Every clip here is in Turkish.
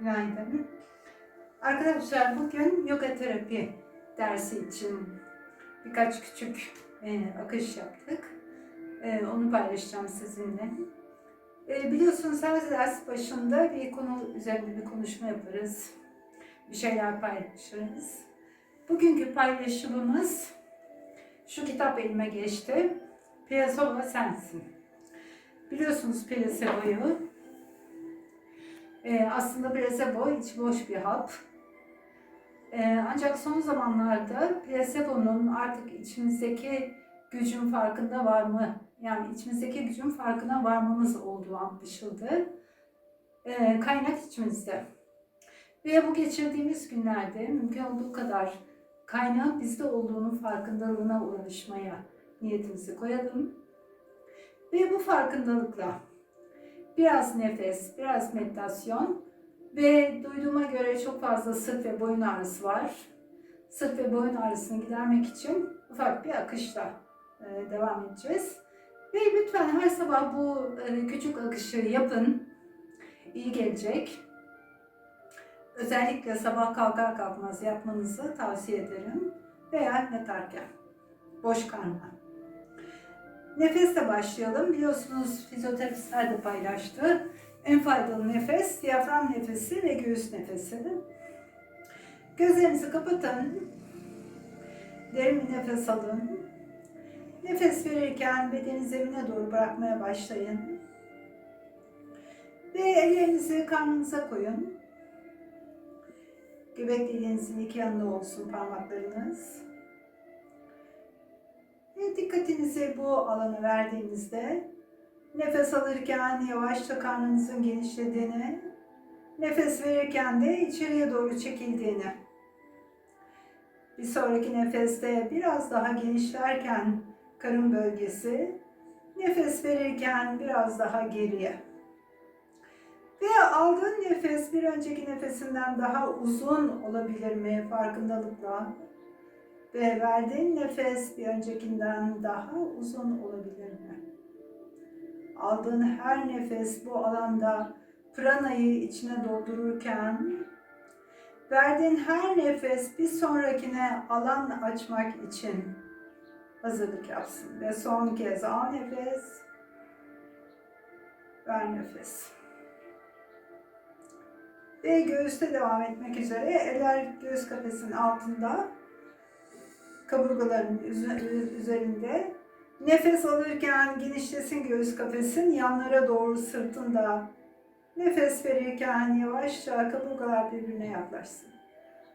Günaydın. Arkadaşlar bugün yoga terapi dersi için birkaç küçük e, akış yaptık. E, onu paylaşacağım sizinle. E, biliyorsunuz her ders başında bir konu üzerinde bir konuşma yaparız. Bir şeyler paylaşırız. Bugünkü paylaşımımız şu kitap elime geçti. Placebo Sensin. Biliyorsunuz placebo'yu ee, aslında placebo içi boş bir hap. Ee, ancak son zamanlarda placebo'nun artık içimizdeki gücün farkında var mı? Yani içimizdeki gücün farkına varmamız olduğu anlaşıldı. Ee, kaynak içimizde. Ve bu geçirdiğimiz günlerde mümkün olduğu kadar kaynağın bizde olduğunun farkındalığına ulaşmaya niyetimizi koyalım. Ve bu farkındalıkla biraz nefes, biraz meditasyon ve duyduğuma göre çok fazla sırt ve boyun ağrısı var. Sırt ve boyun ağrısını gidermek için ufak bir akışla e, devam edeceğiz. Ve lütfen her sabah bu e, küçük akışı yapın. İyi gelecek. Özellikle sabah kalkar kalkmaz yapmanızı tavsiye ederim. Veya yatarken. Boş karnına. Nefesle başlayalım. Biliyorsunuz fizyoterapistler de paylaştı. En faydalı nefes diyafram nefesi ve göğüs nefesi. Gözlerinizi kapatın. Derin bir nefes alın. Nefes verirken bedeni zemine doğru bırakmaya başlayın. Ve ellerinizi karnınıza koyun. Göbek deliğinizin iki yanında olsun parmaklarınız. Ve dikkatinizi bu alana verdiğinizde nefes alırken yavaşça karnınızın genişlediğini, nefes verirken de içeriye doğru çekildiğini, bir sonraki nefeste biraz daha genişlerken karın bölgesi, nefes verirken biraz daha geriye. Ve aldığın nefes bir önceki nefesinden daha uzun olabilir mi farkındalıkla? Ve verdiğin nefes bir öncekinden daha uzun olabilir mi? Aldığın her nefes bu alanda pranayı içine doldururken verdiğin her nefes bir sonrakine alan açmak için hazırlık yapsın. Ve son kez al nefes, ver nefes. Ve göğüste devam etmek üzere eller göğüs kafesinin altında kaburgaların üzerinde. Nefes alırken genişlesin göğüs kafesin yanlara doğru sırtında. Nefes verirken yavaşça kaburgalar birbirine yaklaşsın.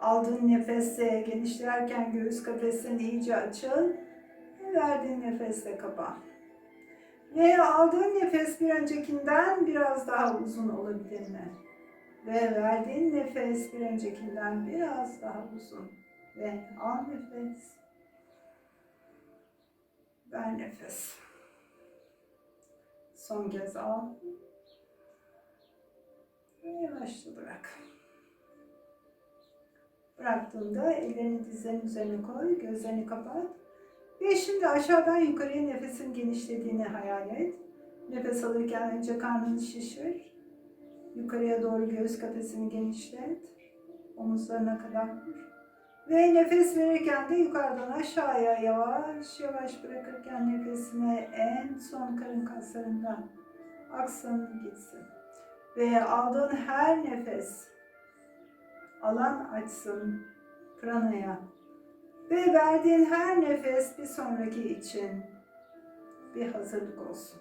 Aldığın nefesle genişlerken göğüs kafesin iyice açıl. Verdiğin nefesle kapa. Ve aldığın nefes bir öncekinden biraz daha uzun olabilir mi? Ve verdiğin nefes bir öncekinden biraz daha uzun. Ve al nefes. Ver nefes. Son kez al. Ve yavaşça bırak. Bıraktığında ellerini dizlerin üzerine koy, gözlerini kapat. Ve şimdi aşağıdan yukarıya nefesin genişlediğini hayal et. Nefes alırken önce karnını şişir. Yukarıya doğru göğüs kafesini genişlet. Omuzlarına kadar. Ve nefes verirken de yukarıdan aşağıya yavaş yavaş bırakırken nefesine en son karın kaslarından aksın gitsin. Ve aldığın her nefes alan açsın pranaya. Ve verdiğin her nefes bir sonraki için bir hazırlık olsun.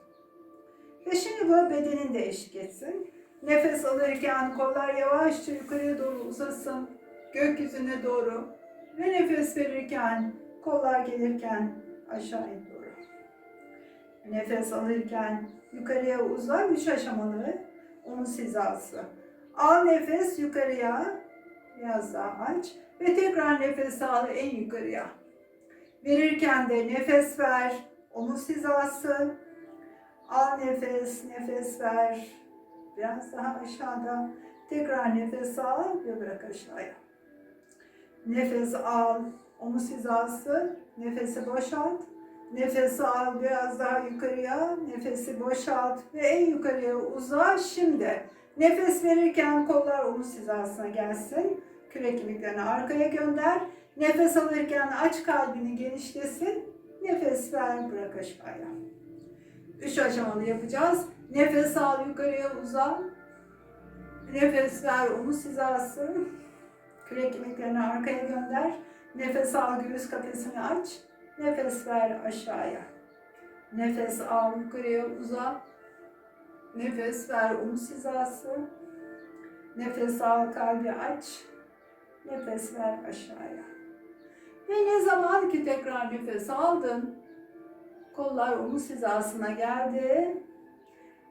Ve şimdi bu bedenin de eşlik etsin. Nefes alırken kollar yavaşça yukarıya doğru uzasın gökyüzüne doğru ve nefes verirken kollar gelirken aşağıya doğru. Nefes alırken yukarıya uzar üç aşamalı omuz hizası. Al nefes yukarıya biraz daha aç ve tekrar nefes al en yukarıya. Verirken de nefes ver omuz hizası. Al nefes, nefes ver. Biraz daha aşağıda. Tekrar nefes al ve bırak aşağıya. Nefes al, omuz hizası, nefesi boşalt. Nefesi al biraz daha yukarıya, nefesi boşalt ve en yukarıya uza. Şimdi Nefes verirken kollar omuz hizasına gelsin. Kürek kemiklerini arkaya gönder. Nefes alırken aç kalbini genişlesin. Nefes ver, bırak aşağıya. Üç aşamalı yapacağız. Nefes al, yukarıya uzan. Nefes ver, omuz hizası. Kürek kemiklerini arkaya gönder. Nefes al, göğüs kafesini aç. Nefes ver aşağıya. Nefes al, yukarıya uzan. Nefes ver, omuz hizası. Nefes al, kalbi aç. Nefes ver aşağıya. Ve ne zaman ki tekrar nefes aldın, kollar omuz hizasına geldi.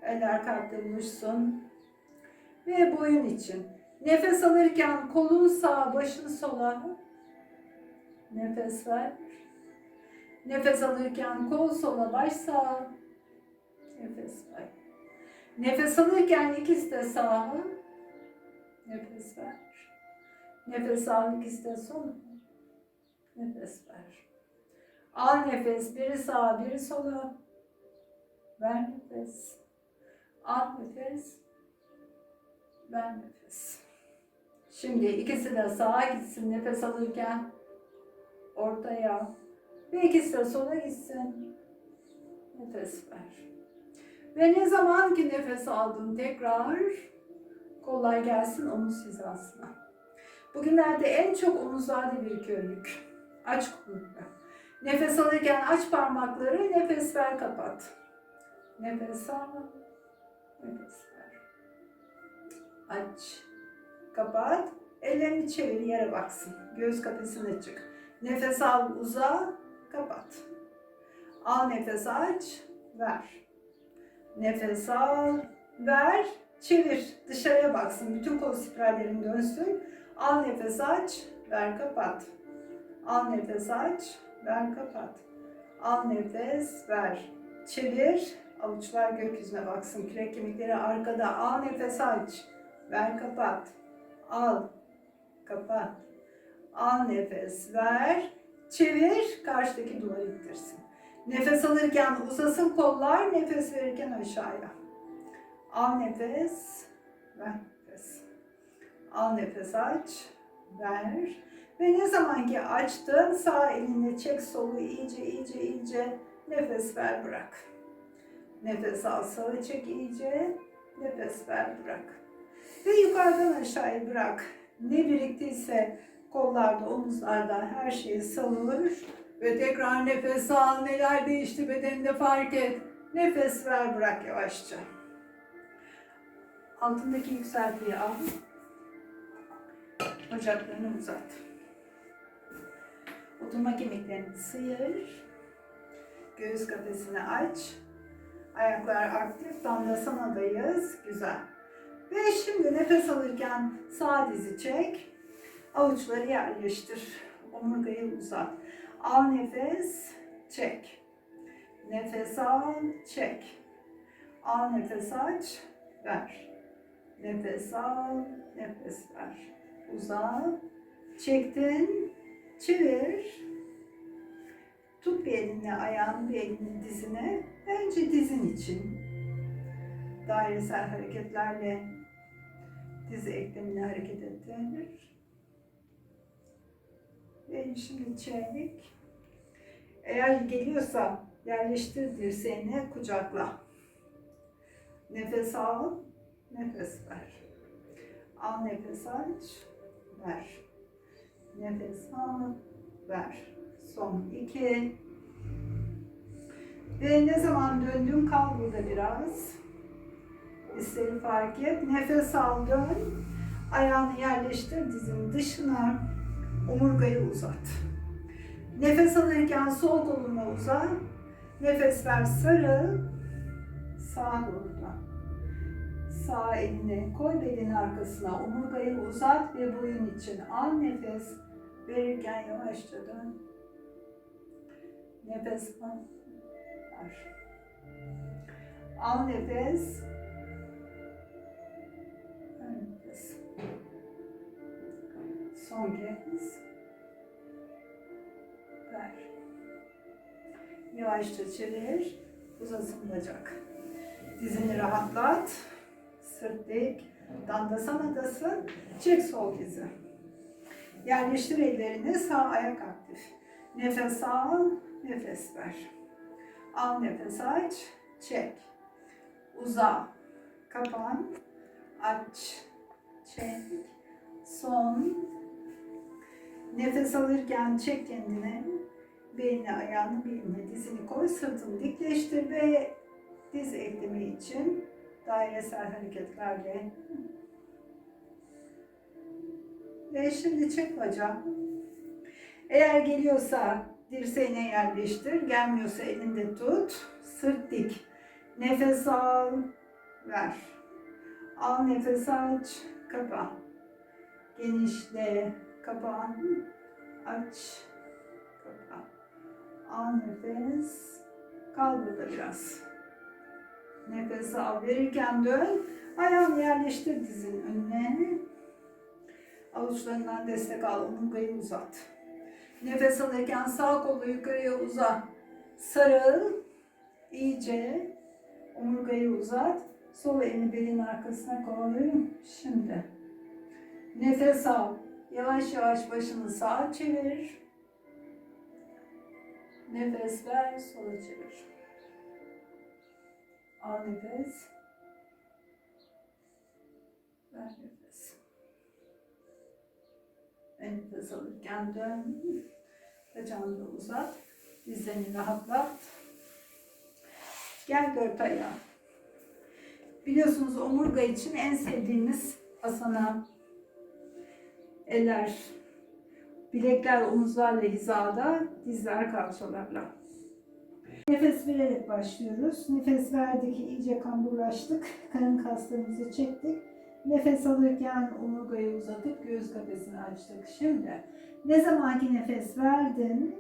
Eller kalpte buluşsun. Ve boyun için. Nefes alırken kolun sağa, başın sola. Nefes ver. Nefes alırken kol sola, baş sağa. Nefes ver. Nefes alırken ikisi de sağa. Nefes ver. Nefes al ikisi de sola. Nefes ver. Al nefes biri sağa biri sola. Ver nefes. Al nefes. Ver nefes. Şimdi ikisi de sağa gitsin nefes alırken. Ortaya. Ve ikisi de sola gitsin. Nefes ver. Ve ne zaman ki nefes aldın tekrar kollar gelsin omuz hizasına. Bugünlerde en çok omuzlarda birikiyor yük. Aç kolunu. Nefes alırken aç parmakları, nefes ver kapat. Nefes al, nefes ver. Aç, kapat. Ellerini çevir yere baksın. Göğüs kafesine çık. Nefes al, uza, kapat. Al nefes aç, ver. Nefes al, ver, çevir. Dışarıya baksın. Bütün kol spirallerin dönsün. Al nefes aç, ver kapat. Al nefes aç, ver kapat. Al nefes, ver. Çevir. Avuçlar gökyüzüne baksın. Kürek kemikleri arkada. Al nefes aç. Ver kapat. Al. Kapat. Al nefes. Ver. Çevir. Karşıdaki duvarı ittirsin. Nefes alırken uzasın kollar. Nefes verirken aşağıya. Al nefes. Ver nefes. Al nefes aç. Ver. Ve ne zaman ki açtın sağ elinle çek solu iyice iyice iyice nefes ver bırak. Nefes al sağı çek iyice nefes ver bırak. Ve yukarıdan aşağıya bırak. Ne biriktiyse kollarda, omuzlarda her şeyi savur. Ve tekrar nefes al. Neler değişti bedeninde fark et. Nefes ver bırak yavaşça. Altındaki yükseltiyi al. Bacaklarını uzat. Oturma kemiklerini sıyır. Göğüs kafesini aç. Ayaklar aktif. Damlasanadayız. Güzel. Ve şimdi nefes alırken sağ dizi çek. Avuçları yerleştir. Omurgayı uzat. Al nefes. Çek. Nefes al. Çek. Al nefes aç. Ver. Nefes al. Nefes ver. Uzat. Çektin. Çevir. Tut bir elinle ayağını, bir elini dizine. Önce dizin için. Dairesel hareketlerle dizi eklemini hareket ettirir. Ve şimdi çevik. Eğer geliyorsa yerleştir dirseğini kucakla. Nefes al, nefes ver. Al nefes aç, ver. Nefes al, ver. Son iki. Ve ne zaman döndün kal burada biraz. Hisleri fark et. Nefes al dön. Ayağını yerleştir dizin dışına. Omurgayı uzat. Nefes alırken sol koluna uzat. Nefes ver sarı. Doğru dön. Sağ elini koy belin arkasına. Omurgayı uzat ve boyun için al nefes. Verirken yavaşça dön. Nefes al. Ver. Al nefes. Son kez. Ver. Yavaşça çevir. Uzasın bacak. Dizini rahatlat. sırt dik, dandasanadasın, çek sol dizi. Yerleştir ellerini, sağ ayak aktif. Nefes al, nefes ver. Al nefes aç, çek. Uza, kapan, aç, çek. Son. Nefes alırken çek kendini. Belini, ayağını beline, dizini koy, sırtını dikleştir ve diz eklemi için dairesel hareketlerle ve şimdi çek bacağı. Eğer geliyorsa dirseğine yerleştir, gelmiyorsa elinde tut, sırt dik. Nefes al, ver. Al nefes aç, kapa. Genişle, kapa. Aç, kapa. Al nefes, kal burada biraz. Nefes al, verirken dön. Ayağını yerleştir dizin önüne. Avuçlarından destek al, omurgayı uzat. Nefes alırken sağ kolu yukarıya uzat. Sarıl, iyice omurgayı uzat. Sol elini belin arkasına koy. Şimdi. Nefes al. Yavaş yavaş başını sağa çevir. Nefes ver, sola çevir. Al nefes. Ver nefes. Nefes alırken dön. Bacağını uzat. Dizlerini rahatlat. Gel dört ayağa. Biliyorsunuz omurga için en sevdiğimiz asana eller, bilekler omuzlarla hizada, dizler kalçalarla. Nefes vererek başlıyoruz. Nefes verdik, iyice kamburlaştık. Karın kaslarımızı çektik. Nefes alırken omurgayı uzatıp göğüs kafesini açtık. Şimdi ne zamanki nefes verdin,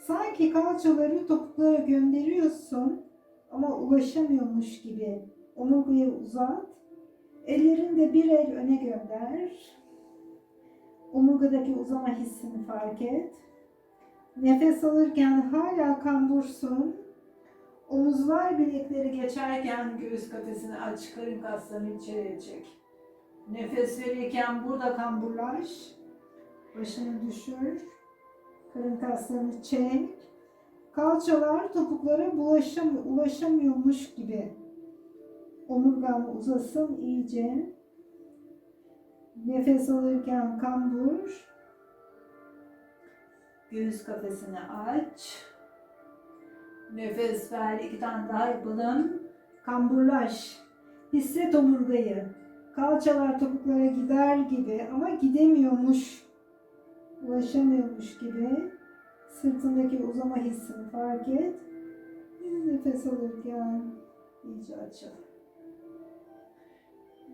sanki kalçaları topuklara gönderiyorsun ama ulaşamıyormuş gibi omurgayı uzat. Ellerini de bir el öne gönder. Omurgadaki uzama hissini fark et. Nefes alırken hala kambursun. Omuzlar bilekleri geçerken göğüs kafesini aç, karın kaslarını içeriye çek. Nefes verirken burada kamburlaş. Başını düşür. Karın kaslarını çek. Kalçalar topuklara bulaşamıyor, gibi. Omurgan uzasın iyice. Nefes alırken kambur. Göğüs kafesini aç. Nefes ver. iki tane daha yapalım. Kamburlaş. Hisset omurgayı. Kalçalar topuklara gider gibi ama gidemiyormuş. Ulaşamıyormuş gibi. Sırtındaki uzama hissini fark et. Nefes alırken iyice açıl.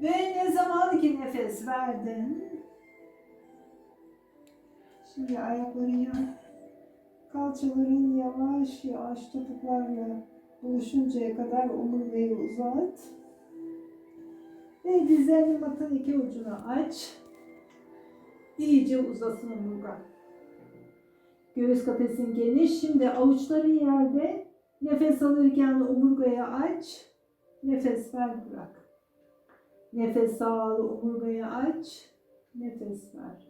Ve ne zaman ki nefes verdin, şimdi ayakları yan, kalçaların yavaş yavaş topuklarla buluşuncaya kadar omurgayı uzat. Ve dizlerini matın iki ucunu aç. İyice uzasın omurga. Göğüs kafesin geniş. Şimdi avuçların yerde. Nefes alırken omurgaya aç. Nefes ver bırak. Nefes al, omurgayı aç. Nefes ver.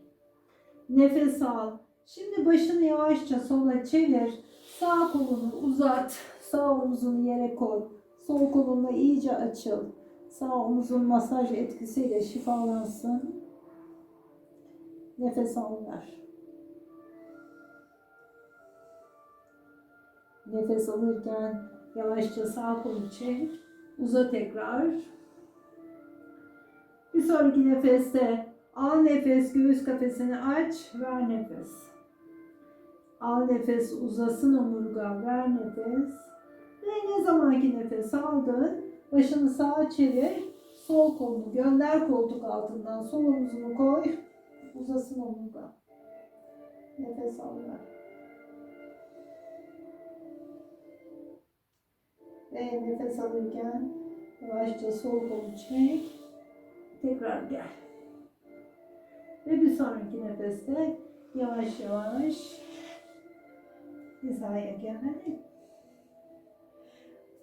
Nefes al. Şimdi başını yavaşça sola çevir. Sağ kolunu uzat. Sağ omuzunu yere koy. Sol kolunla iyice açıl. Sağ omuzun masaj etkisiyle şifalansın. Nefes al ver. Nefes alırken yavaşça sağ kolu çek. Uza tekrar. Bir sonraki nefeste al nefes göğüs kafesini aç. Ver nefes. Al nefes uzasın omurga. Ver nefes. Ve ne zamanki nefes aldın başını sağa çevir. Sol kolunu gönder koltuk altından. Sol omuzunu koy. Uzasın omurga. Nefes al ver. Ve nefes alırken yavaşça sol kolu çek. Tekrar gel. Ve bir sonraki nefeste yavaş yavaş hizaya gel.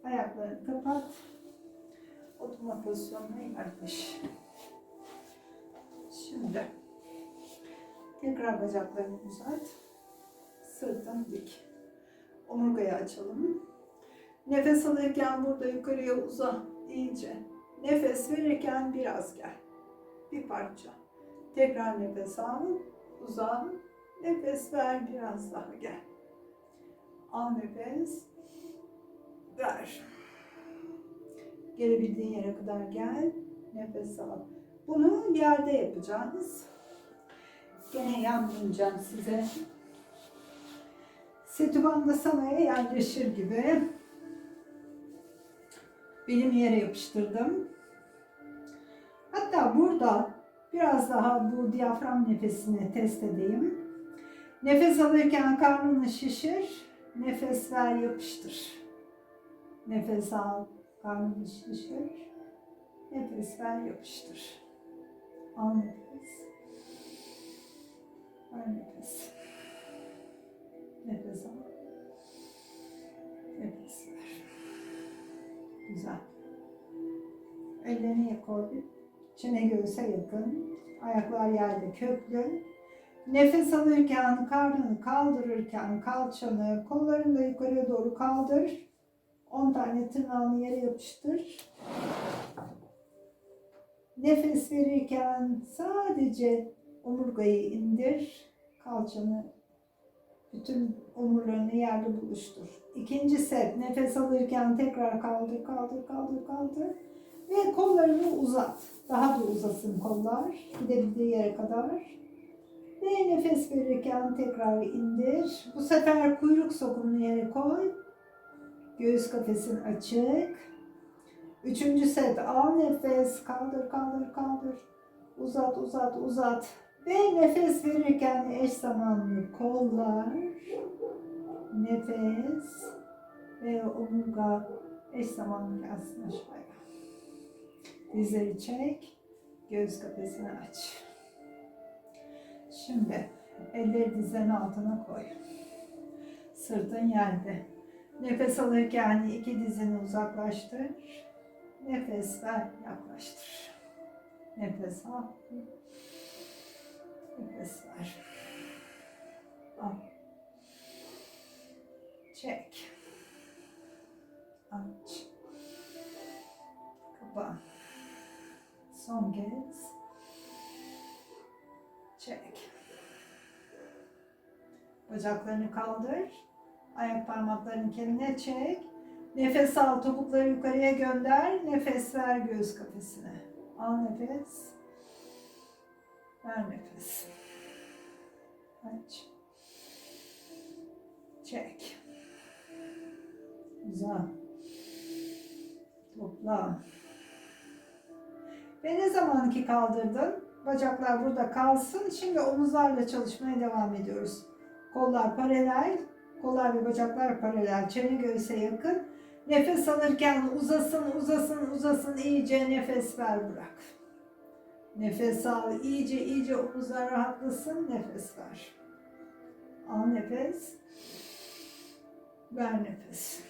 Ayaklarını kapat. Oturma pozisyonuna yerleş. Şimdi tekrar bacaklarını uzat. Sırtını dik. Omurgayı açalım. Nefes alırken burada yukarıya uza iyice. Nefes verirken biraz gel. Bir parça. Tekrar nefes al. Uzan. Nefes ver biraz daha gel. Al nefes. Ver. Gelebildiğin yere kadar gel. Nefes al. Bunu yerde yapacağız. Gene yanmayacağım size. Setubanda sanaya yerleşir gibi. Benim yere yapıştırdım. Hatta burada biraz daha bu diyafram nefesini test edeyim. Nefes alırken karnını şişir. Nefes ver yapıştır. Nefes al, karnını şişir. Nefes ver yapıştır. Al nefes. Ver nefes. Nefes al. Nefes ver. Güzel. Ellerini koy. Çene göğüse yakın. Ayaklar yerde köklü. Nefes alırken, karnını kaldırırken kalçanı, kollarını da yukarıya doğru kaldır. 10 tane tırnağını yere yapıştır. Nefes verirken sadece omurgayı indir. Kalçanı, bütün omurlarını yerde buluştur. İkinci set nefes alırken tekrar kaldır, kaldır, kaldır, kaldır. Ve kollarını uzat. Daha da uzasın kollar. Gidebildiği yere kadar. Ve nefes verirken tekrar indir. Bu sefer kuyruk sokumunu yere koy. Göğüs kafesin açık. Üçüncü set al nefes. Kaldır, kaldır, kaldır. Uzat, uzat, uzat. Ve nefes verirken eş zamanlı kollar. Nefes. Ve omurga eş zamanlı gelsin aşağıya. Dizleri çek. Göğüs kafesini aç. Şimdi elleri dizlerin altına koy. Sırtın yerde. Nefes alırken iki dizini uzaklaştır. Nefes ver, yaklaştır. Nefes al. Nefes ver. Al. Çek. Aç. Son kez. Çek. Bacaklarını kaldır. Ayak parmaklarını kendine çek. Nefes al, topukları yukarıya gönder. Nefes ver göğüs kafesine. Al nefes. Ver nefes. Aç. Çek. Güzel. Topla. Ve ne zaman ki kaldırdın, bacaklar burada kalsın. Şimdi omuzlarla çalışmaya devam ediyoruz. Kollar paralel, kollar ve bacaklar paralel, çene göğüse yakın. Nefes alırken uzasın, uzasın, uzasın. iyice nefes ver, bırak. Nefes al, iyice iyice omuzlar rahatlasın, nefes ver. Al nefes. Ver nefes.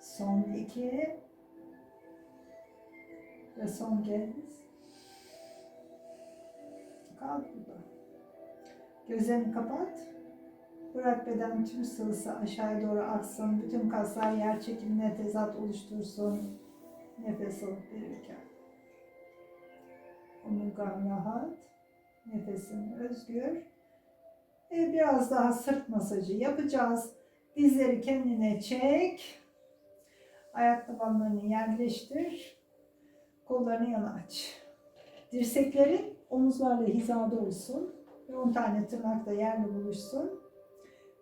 Son iki. Ve son kez. Kalk burada. Gözlerini kapat. Bırak beden tüm sıvısı aşağıya doğru aksın. Bütün kaslar yer çekimine tezat oluştursun. Nefes alıp verirken. Omurgan rahat. Nefesin özgür. Ve biraz daha sırt masajı yapacağız. Dizleri kendine çek. Ayak tabanlarını yerleştir. Kollarını yana aç. Dirseklerin omuzlarla hizada olsun. Ve 10 tane tırnak da yerle buluşsun.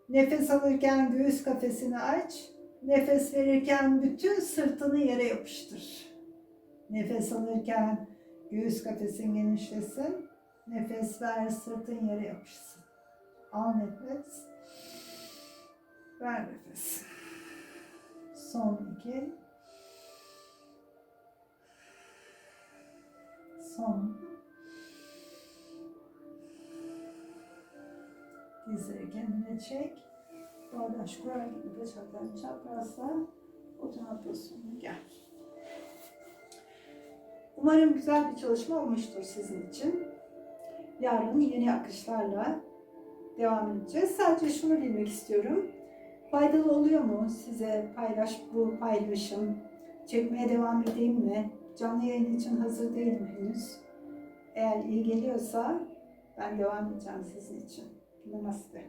Nefes alırken göğüs kafesini aç. Nefes verirken bütün sırtını yere yapıştır. Nefes alırken göğüs kafesin genişlesin. Nefes ver, sırtın yere yapışsın. Al nefes. Ver nefes. Son iki. Son. Dizleri kendine çek. Bağdaş kurar gibi bacaklarını çaprazla oturma pozisyonuna gel. Umarım güzel bir çalışma olmuştur sizin için. Yarın yeni akışlarla devam edeceğiz. Sadece şunu bilmek istiyorum. Faydalı oluyor mu size paylaş bu paylaşım? Çekmeye devam edeyim mi? Canlı yayın için hazır değilim henüz. Eğer iyi geliyorsa ben devam edeceğim sizin için. Namaste.